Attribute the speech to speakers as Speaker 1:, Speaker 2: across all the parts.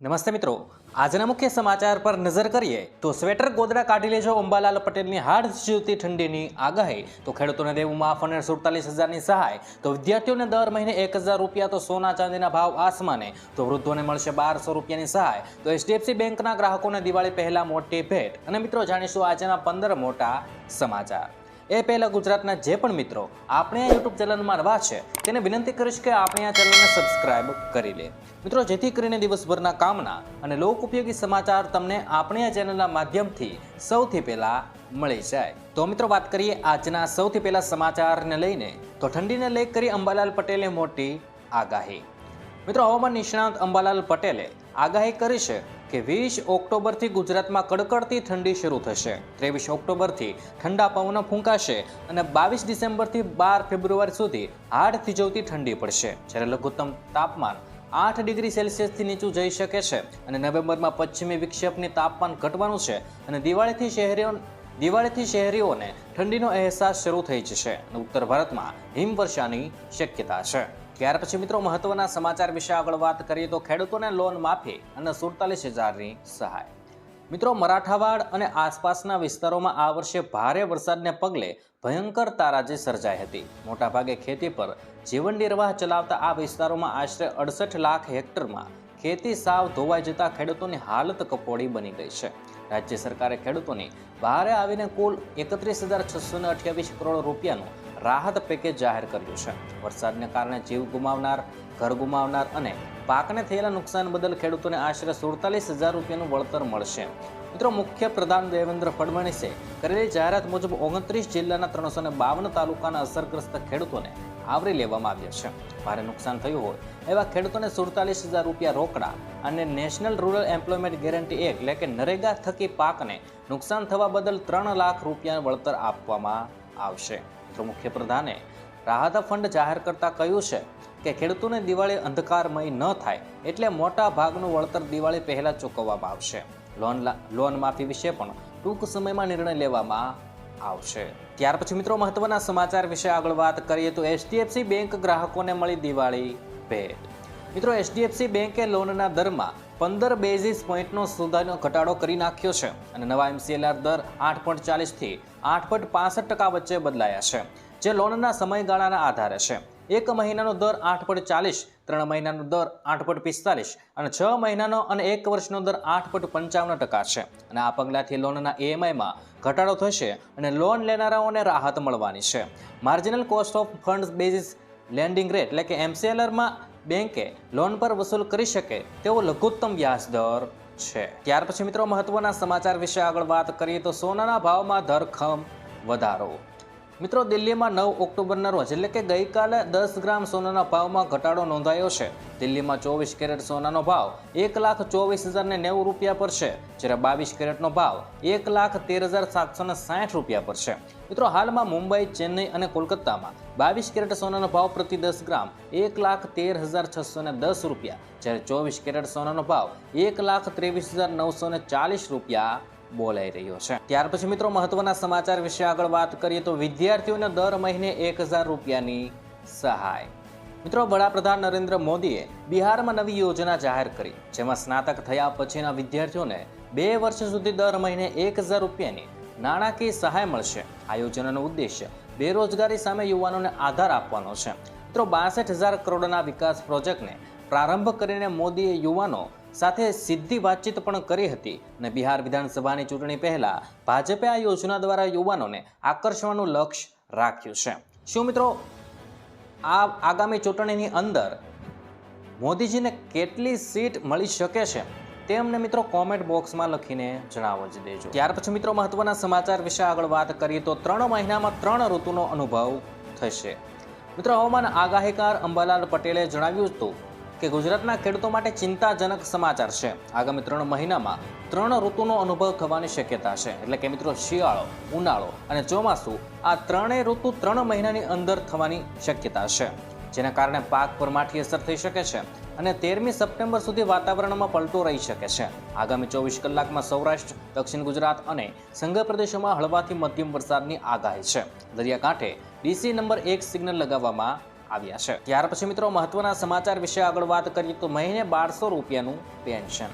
Speaker 1: નમસ્તે મિત્રો. આજના મુખ્ય સમાચાર પર નજર કરીએ તો સ્વેટર ગોદડા કાઢી લેજો અંબાલાલ પટેલની હાડ જીવતી ઠંડીની આગાહી. તો ખેડૂતોને દેવું માફ અને સુડતાલીસ હજારની સહાય. તો વિદ્યાર્થીઓને દર મહિને એક હજાર રૂપિયા તો સોના ચાંદીના ભાવ આસમાને. તો વૃદ્ધોને મળશે બારસો રૂપિયાની સહાય. તો એચડીએફસી બેંકના ગ્રાહકોને દિવાળી પહેલાં મોટી ભેટ. અને મિત્રો, જાણીશું આજના પંદર મોટા સમાચાર. એ પહેલાં ગુજરાતના જે પણ મિત્રો આપણે આ યુટ્યુબ ચેનલમાં નવા છે, તેને વિનંતી કરીશ કે આપણે આ ચેનલને સબસ્ક્રાઇબ કરી લે. મિત્રો, જેથી કરીને દિવસભરના કામના અને લોક ઉપયોગી સમાચાર તમને આપણે આ ચેનલના માધ્યમથી સૌથી પહેલાં મળી જાય. તો મિત્રો, વાત કરીએ આજના સૌથી પહેલા સમાચારને લઈને, તો ઠંડીને લઈ કરી અંબાલાલ પટેલે મોટી આગાહી. મિત્રો, હવામાન નિષ્ણાંત અંબાલાલ પટેલે આગાહી કરી છે કે વીસ ઓક્ટોબરથી ગુજરાતમાં કડકડતી ઠંડી શરૂ થશે. ત્રેવીસ ઓક્ટોબરથી ઠંડા પવનો ફૂંકાશે અને બાવીસ ડિસેમ્બરથી બાર ફેબ્રુઆરી સુધી હાડ થીજવતી ઠંડી પડશે. જ્યારે લઘુત્તમ તાપમાન આઠ ડિગ્રી સેલ્સિયસથી નીચું જઈ શકે છે અને નવેમ્બરમાં પશ્ચિમી વિક્ષેપની તાપમાન ઘટવાનું છે અને દિવાળીથી શહેરીઓ દિવાળીથી શહેરીઓને ઠંડીનો અહેસાસ શરૂ થઈ જશે અને ઉત્તર ભારતમાં હિમવર્ષાની શક્યતા છે. ત્યાર પછી મિત્રો મહત્વના સમાચાર વિશે આગળ વાત કરીએ તો ખેડૂતોને લોન માફી અને સુડતાલીસ હજારની સહાય. મિત્રો મરાઠાવાડ અને આસપાસના વિસ્તારોમાં આ વર્ષે ભારે વરસાદને પગલે ભયંકર તારાજી સર્જાઈ હતી. મોટાભાગે ખેતી પર જીવન નિર્વાહ ચલાવતા આ વિસ્તારોમાં આશરે અડસઠ લાખ હેક્ટરમાં ખેતી સાવ ધોવાઈ જતા ખેડૂતોની હાલત કપોળી બની ગઈ છે. રાજ્ય સરકારે ખેડૂતોની બહારે આવીને કુલ એકત્રીસ હજાર છસો ને અઠ્યાવીસ કરોડ રૂપિયાનું રાહત પેકેજ જાહેર કર્યું છે. વરસાદને કારણે જીવ ગુમાવનાર, ઘર ગુમાવનાર અને પાકને થયેલા નુકસાન બદલ ખેડૂતોને આશરે સુડતાલીસ હજાર રૂપિયાનું વળતર મળશે. મિત્રો, મુખ્ય પ્રધાન દેવેન્દ્ર ફડણવીસે કરેલી જાહેરાત મુજબ ઓગણત્રીસ જિલ્લાના ત્રણસો બાવન તાલુકાના અસરગ્રસ્ત ખેડૂતોને આવરી લેવામાં આવ્યા છે. ભારે નુકસાન થયું હોય એવા ખેડૂતોને સુડતાલીસ હજાર રૂપિયા રોકડા અને national rural employment guarantee act, એટલે કે નરેગા થકી પાકને નુકસાન થવા બદલ ત્રણ લાખ રૂપિયા વળતર આપવામાં આવશે. તો મુખ્યપ્રધાને રાહત ફંડ જાહેર કરતા કહ્યું છે કે ખેડૂતોને દિવાળી અંધકારમય ન થાય એટલે મોટા ભાગનું વળતર દિવાળી પહેલાં ચૂકવવામાં આવશે. લોન લોન માફી વિશે પણ ટૂંક સમયમાં નિર્ણય લેવામાં આવશે. ત્યાર પછી મિત્રો મહત્વના સમાચાર વિશે આગળ વાત કરીએ તો એચડીએફસી બેંક ગ્રાહકોને મળી દિવાળી ભેટ. મિત્રો એચડીએફસી બેંકે લોનના દરમાં પંદર બેઝિસ પોઈન્ટનો સુધારો ઘટાડો કરી નાખ્યો છે અને નવા એમસીએલઆર દર આઠ પોઈન્ટ ચાલીસથી આઠ પોઈન્ટ પાસઠ ટકા વચ્ચે બદલાયા છે, જે લોનના સમયગાળાના આધારે છે. એક મહિનાનો દર આઠ પોઈન્ટ ચાલીસ, ત્રણ મહિનાનો દર આઠ પોઈન્ટ પિસ્તાલીસ અને છ મહિનાનો અને એક વર્ષનો દર આઠ પોઈન્ટ પંચાવન ટકા છે. અને આ પગલાંથી લોનના ઈએમઆઈમાં ઘટાડો થશે અને લોન લેનારાઓને રાહત મળવાની છે. Marginal cost of funds basis lending rate એટલે કે એમસીએલઆરમાં બેંકે લોન પર વસૂલ કરી શકે તેવો લઘુત્તમ વ્યાજ દર છે. ત્યાર પછી મિત્રો મહત્વના સમાચાર વિશે આગળ વાત કરીએ તો સોનાના ભાવમાં ધરખમ વધારો. મિત્રો, દિલ્હીમાં નવ ઓક્ટોબરના રોજ, એટલે કે ગઈકાલે દસ ગ્રામ સોનાના ભાવમાં ઘટાડો નોંધાયો છે. દિલ્હીમાં ચોવીસ કેરેટ સોનાનો ભાવ એક લાખ ચોવીસ હજારને નેવું રૂપિયા પર છે, જ્યારે બાવીસ કેરેટનો ભાવ એક લાખ તેર હજાર સાતસો સાઠ રૂપિયા પર છે. મિત્રો, હાલમાં મુંબઈ, ચેન્નઈ અને કોલકાતામાં બાવીસ કેરેટ સોનાનો ભાવ પ્રતિ દસ ગ્રામ એક લાખ તેર હજાર છસો દસ રૂપિયા, જ્યારે ચોવીસ કેરેટ સોનાનો ભાવ એક લાખ ત્રેવીસ હજાર નવસો ચાલીસ રૂપિયા બોલાઈ રહ્યો છે. ત્યાર પછી મિત્રો મહત્વના સમાચાર વિશે આગળ વાત કરીએ તો વિદ્યાર્થીઓને દર મહિને એક રૂપિયાની સહાય. મિત્રો વડાપ્રધાન નરેન્દ્ર મોદીએ બિહારમાં નવી યોજના જાહેર કરી, જેમાં સ્નાતક થયા પછીના વિદ્યાર્થીઓને બે વર્ષ સુધી દર મહિને એક રૂપિયાની નાણાકીય સહાય મળશે. આ યોજનાનો ઉદ્દેશ્ય બેરોજગારી સામે યુવાનોને આધાર આપવાનો છે. મિત્રો બાસઠ હજાર કરોડના વિકાસ પ્રોજેક્ટને પ્રારંભ કરીને મોદીએ યુવાનો સાથે સીધી વાતચીત પણ કરી હતી અને બિહાર વિધાનસભાની ચૂંટણી પહેલા ભાજપે આ યોજના દ્વારા યુવાનોને આકર્ષવાનું લક્ષ્ય રાખ્યું છે. શું મિત્રો, આ આગામી ચૂંટણીની અંદર મોદીજીને કેટલી સીટ મળી શકે છે તે અમને મિત્રો કોમેન્ટ બોક્સમાં લખીને જણાવો જ દેજો. ત્યાર પછી મિત્રો મહત્વના સમાચાર વિશે આગળ વાત કરીએ તો ત્રણ મહિનામાં ત્રણ ઋતુનો અનુભવ થશે. મિત્રો હવામાન આગાહીકાર અંબાલાલ પટેલે જણાવ્યું હતું કે ગુજરાતના ખેડૂતો માટે ચિંતાજનક સમાચાર છે. આગામી ત્રણ મહિનામાં ત્રણ ઋતુનો અનુભવ થવાની શક્યતા છે. એટલે કે મિત્રો, શિયાળો, ઉનાળો અને ચોમાસું આ ત્રણેય ઋતુ ત્રણ મહિનાની અંદર થવાની શક્યતા છે. જેના કારણે પાક પર માઠી અસર થઈ શકે છે અને તેરમી સપ્ટેમ્બર સુધી વાતાવરણમાં પલટો રહી શકે છે. આગામી ચોવીસ કલાકમાં સૌરાષ્ટ્ર, દક્ષિણ ગુજરાત અને સંઘ પ્રદેશોમાં હળવાથી મધ્યમ વરસાદની આગાહી છે. દરિયાકાંઠે ડીસી નંબર એક સિગ્નલ લગાવવામાં આવ્યા છે. ત્યાર પછી મિત્રો મહત્વના સમાચાર વિશે આગળ વાત કરીએ તો મહિને બારસો રૂપિયાનું પેન્શન.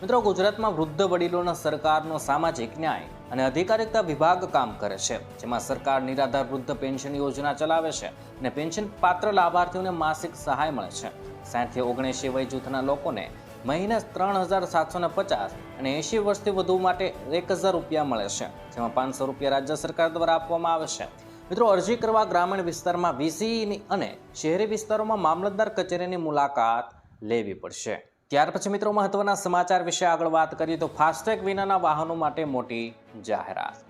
Speaker 1: મિત્રો ગુજરાતમાં વૃદ્ધ વડીલોના સરકારનો સામાજિક ન્યાય અને અધિકારિતા વિભાગ કામ કરે છે, જેમાં સરકાર નિરાધાર વૃદ્ધ પેન્શન યોજના ચલાવે છે અને પેન્શન પાત્ર લાભાર્થીઓને માસિક સહાય મળે છે. સાઠથી ઓગણએંશી વય જૂથના લોકોને મહિને ત્રણ હજાર સાતસો પચાસ અને એંશી વર્ષથી વધુ માટે એક હજાર રૂપિયા મળે છે, જેમાં પાંચસો રૂપિયા રાજ્ય સરકાર દ્વારા આપવામાં આવે છે. મિત્રો, અરજી કરવા ગ્રામીણ વિસ્તારમાં વીસીની અને શહેરી વિસ્તારોમાં મામલતદાર કચેરીની મુલાકાત લેવી પડશે. ત્યાર પછી મિત્રો, મહત્વના સમાચાર વિશે આગળ વાત કરીએ તો ફાસ્ટેગ વિનાના વાહનો માટે મોટી જાહેરાત.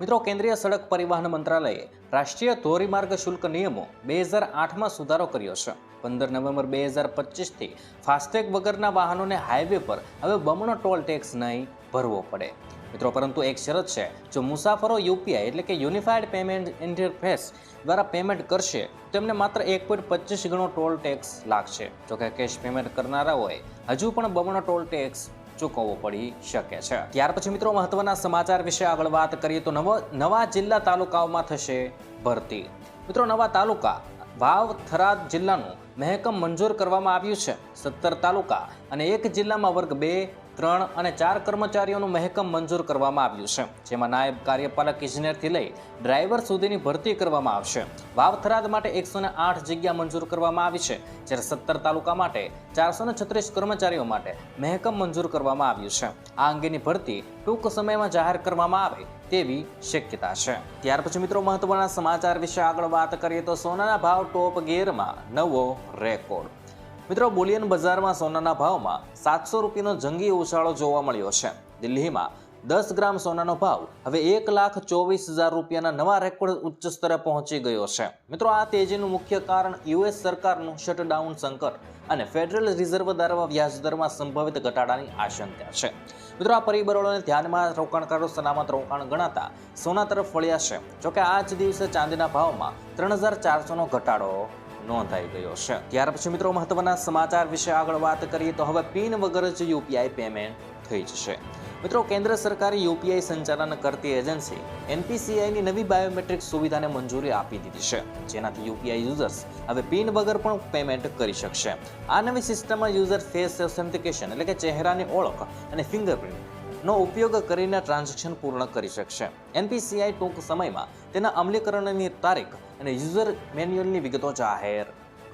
Speaker 1: મિત્રો, કેન્દ્રીય સડક પરિવહન મંત્રાલયે રાષ્ટ્રીય ધોરીમાર્ગ શુલ્ક નિયમો બે હજાર આઠમાં સુધારો કર્યો છે. પંદર નવેમ્બર બે હજાર પચીસથી ફાસ્ટેગ વગરના વાહનોને હાઈવે પર હવે બમણો ટોલ ટેક્સ નહીં ભરવો પડે. મિત્રો, પરંતુ એક શરત છે, જો મુસાફરો યુપીઆઈ એટલે કે યુનિફાઈડ પેમેન્ટ ઇન્ટરફેસ દ્વારા પેમેન્ટ કરશે, તો તેમને માત્ર એક પોઈન્ટ પચીસ ગણો ટોલ ટેક્સ લાગશે. જોકે કેશ પેમેન્ટ કરનારાઓએ હજુ પણ બમણો ટોલ ટેક્સ ચૂકવવો પડી શકે છે. ત્યાર પછી મિત્રો, મહત્વના સમાચાર વિશે આગળ વાત કરીએ તો નવા નવા જિલ્લા તાલુકાઓમાં થશે ભરતી. મિત્રો, નવા તાલુકા વાવ થરાદ જિલ્લાનું મહેકમ મંજૂર કરવામાં આવ્યું છે. સત્તર તાલુકા અને એક જિલ્લામાં વર્ગ બે ત્રણ અને ચાર કર્મચારીઓનું મહેકમ મંજૂર કરવામાં આવ્યું છે, જેમાં નાયબ કાર્યપાલક ઇજનેરથી લઈ ડ્રાઈવર સુધીની ભરતી કરવામાં આવશે. વાવ થરાદ માટે એકસો આઠ જગ્યા મંજૂર કરવામાં આવી છે, જ્યારે સત્તર તાલુકા માટે ચારસો છત્રીસ કર્મચારીઓ માટે મહેકમ મંજૂર કરવામાં આવ્યું છે. આ અંગેની ભરતી ટૂંક સમયમાં જાહેર કરવામાં આવે તેવી શક્યતા છે. ત્યાર પછી મિત્રો મહત્વના સમાચાર વિશે આગળ વાત કરીએ તો સોનાના ભાવ ટોપ ગેરમાં નવો રેકોર્ડ મિત્રો, બુલિયન બજારમાં સોનાના ભાવમાં સાતસો રૂપિયાનો જંગી ઉછાળો જોવા મળ્યો છે. દિલ્હીમાં દસ ગ્રામ સોનાનો ભાવ હવે એક લાખ ચોવીસ હજાર રૂપિયાના નવા રેકોર્ડ ઉચ્ચ સ્તરે પહોંચી ગયો છે. મિત્રો, આ તેજીનું મુખ્ય કારણ યુએસ સરકારનું શટડાઉન સંકટ અને ફેડરલ રિઝર્વ દ્વારા વ્યાજદરમાં સંભવિત ઘટાડાની આશંકા છે. મિત્રો, આ પરિબળોને ધ્યાનમાં રોકાણકારો સલામત રોકાણ ગણાતા સોના તરફ વળ્યા છે. જોકે જ દિવસે ચાંદીના ભાવમાં ત્રણ હજાર ચારસોનો ઘટાડો નોંધાઈ ગયો છે. ત્યાર પછી મિત્રો મહત્વના સમાચાર વિશે આગળ વાત કરીએ તો હવે પિન વગર જ યુપીઆઈ પેમેન્ટ થઈ જશે. મિત્રો, કેન્દ્ર સરકારે યુપીઆઈ સંચાલન કરતી એજન્સી એનપીસીઆઈની નવી બાયોમેટ્રિક સુવિધાને મંજૂરી આપી દીધી છે. જેનાથી યુપીઆઈ યુઝર્સ હવે પિન વગર પણ પેમેન્ટ કરી શકશે. આ નવી સિસ્ટમમાં યુઝર ફેસ ઓથેન્ટિકેશન એટલે કે ચહેરાની ઓળખ અને ફિંગરપ્રિન્ટ નો ઉપયોગ કરીને ટ્રાન્ઝેક્શન પૂર્ણ કરી શકશે. એનપીસીઆઈ ટૂંક સમયમાં તેના અમલીકરણની તારીખ અને યુઝર મેન્યુઅલની વિગતો જાહેર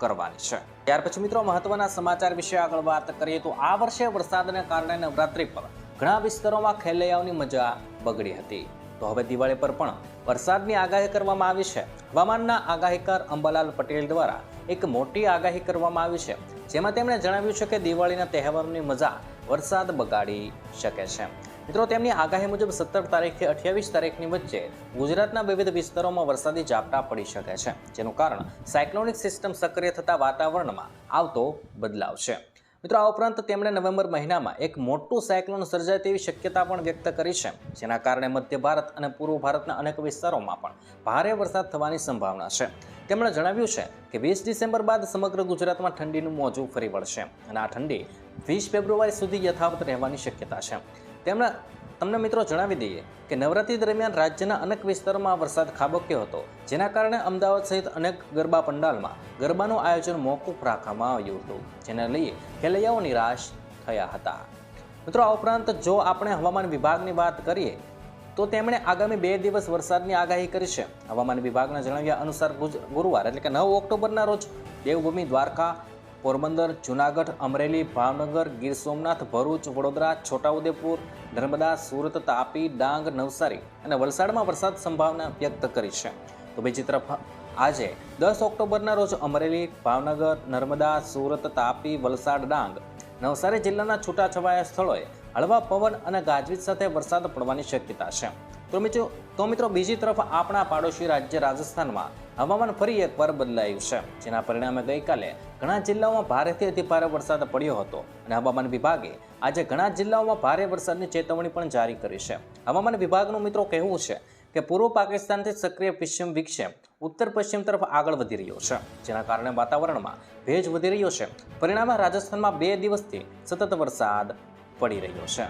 Speaker 1: કરવાની છે. ત્યાર પછી મિત્રો મહત્વના સમાચાર વિશે આગળ વાત કરીએ તો આ વર્ષે વરસાદને કારણે નવરાત્રી પર ઘણા વિસ્તારોમાં ખેલૈયાઓની મજા બગડી હતી. તો હવે દિવાળી પર પણ વરસાદની આગાહી કરવામાં આવી છે. હવામાનના આગાહીકાર અંબાલાલ પટેલ દ્વારા એક મોટી આગાહી કરવામાં આવી છે, જેમાં તેમણે જણાવ્યું છે કે દિવાળીના તહેવારોની મજા વરસાદ બગાડી શકે છે. મિત્રો, તેમની આગાહી મુજબ સત્તર તારીખથી અઠ્યાવીસ તારીખની વચ્ચે ગુજરાતના વિવિધ વિસ્તારોમાં વરસાદી ઝાપટા પડી શકે છે, જેનું કારણ સાયક્લોનિક સિસ્ટમ સક્રિય થતા વાતાવરણમાં આવતો બદલાવ છે. મિત્રો, આ ઉપરાંત તેમણે નવેમ્બર મહિનામાં એક મોટું સાયક્લોન સર્જાય તેવી શક્યતા પણ વ્યક્ત કરી છે. જેના કારણે મધ્ય ભારત અને પૂર્વ ભારતના અનેક વિસ્તારોમાં પણ ભારે વરસાદ થવાની સંભાવના છે. તેમણે જણાવ્યું છે કે વીસ ડિસેમ્બર બાદ સમગ્ર ગુજરાતમાં ઠંડીનું મોજું ફરી વળશે અને આ ઠંડી વીસ ફેબ્રુઆરી સુધી યથાવત રહેવાની શક્યતા છે. તેમણે તમને મિત્રો જણાવી દઈએ કે નવરાત્રી દરમિયાન રાજ્યના અનેક વિસ્તારોમાં વરસાદ ખાબક્યો હતો, જેના કારણે અમદાવાદ સહિત અનેક ગરબા પંડાલમાં ગરબાનું આયોજન મોકૂફ રાખવામાં આવ્યું હતું, જેને લઈ ખેલૈયાઓ નિરાશ થયા હતા. મિત્રો, આ ઉપરાંત જો આપણે હવામાન વિભાગની વાત કરીએ, તો તેમણે આગામી બે દિવસ વરસાદની આગાહી કરી છે. હવામાન વિભાગના જણાવ્યા અનુસાર ગુરુવાર એટલે કે નવ ઓક્ટોબરના રોજ દેવભૂમિ દ્વારકા પોરબંદર, જુનાગઢ, અમરેલી, ભાવનગર, ગીર સોમનાથ, ભરૂચ, વડોદરા, છોટાઉદેપુર, નર્મદા, સુરત, તાપી, ડાંગ, નવસારી અને વલસાડમાં વરસાદ સંભાવના વ્યક્ત કરી છે. તો બીજી તરફ આજે દસ ઓક્ટોબરના રોજ અમરેલી, ભાવનગર, નર્મદા, સુરત, તાપી, વલસાડ, ડાંગ, નવસારી જિલ્લાના છૂટાછવાયા સ્થળોએ હળવા પવન અને ગાજવીજ સાથે વરસાદ પડવાની શક્યતા છે. તો મિત્રો તો મિત્રો, બીજી તરફ આપણા પાડોશી રાજ્ય રાજસ્થાનમાં હવામાન ફરી એકવાર બદલાયું છે. જેના પરિણામે ગઈકાલે ઘણા જિલ્લાઓમાં ભારેથી અતિ ભારે વરસાદ પડ્યો હતો અને હવામાન વિભાગે આજે ઘણા જિલ્લાઓમાં ભારે વરસાદની ચેતવણી પણ જારી કરી છે. હવામાન વિભાગનું મિત્રો કહેવું છે કે પૂર્વ પાકિસ્તાનથી સક્રિય પશ્ચિમ વિક્ષેપ ઉત્તર પશ્ચિમ તરફ આગળ વધી રહ્યો છે. જેના કારણે વાતાવરણમાં ભેજ વધી રહ્યો છે. પરિણામે રાજસ્થાનમાં બે દિવસથી સતત વરસાદ પડી રહ્યો છે.